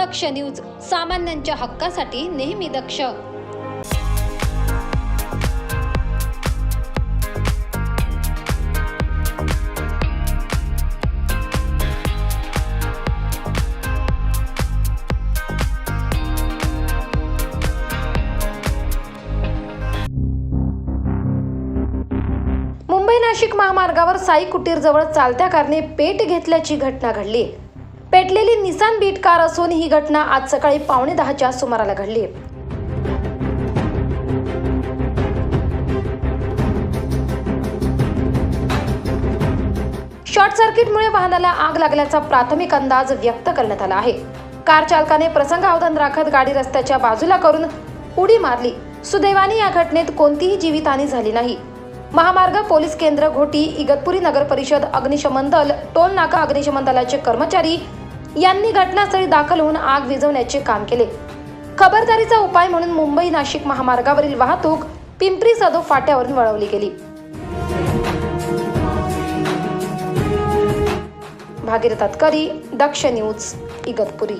दक्ष news सामान्यांच्या हक्कासाठी नेहमी दक्ष. मुंबई नाशिक महामार्गावर साई कुटीरजवळ चालत्या कारने पेट घेतल्याची घटना घडली. पेटलेली निसान बीट कार असून ही घटना आज सकाळी पावणे दहाच्या सुमाराला घडली. शॉर्ट सर्किटमुळे वाहनाला आग लागल्याचा प्राथमिक अंदाज व्यक्त करण्यात आला आहे. कार चालकाने प्रसंगावधान राखत गाडी रस्त्याच्या बाजूला करून उडी मारली. सुदैवाने या घटनेत कोणतीही जीवितहानी झाली नाही. महामार्ग पोलीस केंद्र घोटी इगतपुरी नगर परिषद अग्निशमन दल टोल नाका अग्निशमन दलाचे कर्मचारी यांनी घटनास्थळी दाखल होऊन आग विझवण्याचे काम केले. खबरदारीचा उपाय म्हणून मुंबई नाशिक महामार्गावरील वाहतूक पिंपरी सदो फाट्यावरून वळवली गेली. भागीरथ तत्करी दक्ष न्यूज इगतपुरी.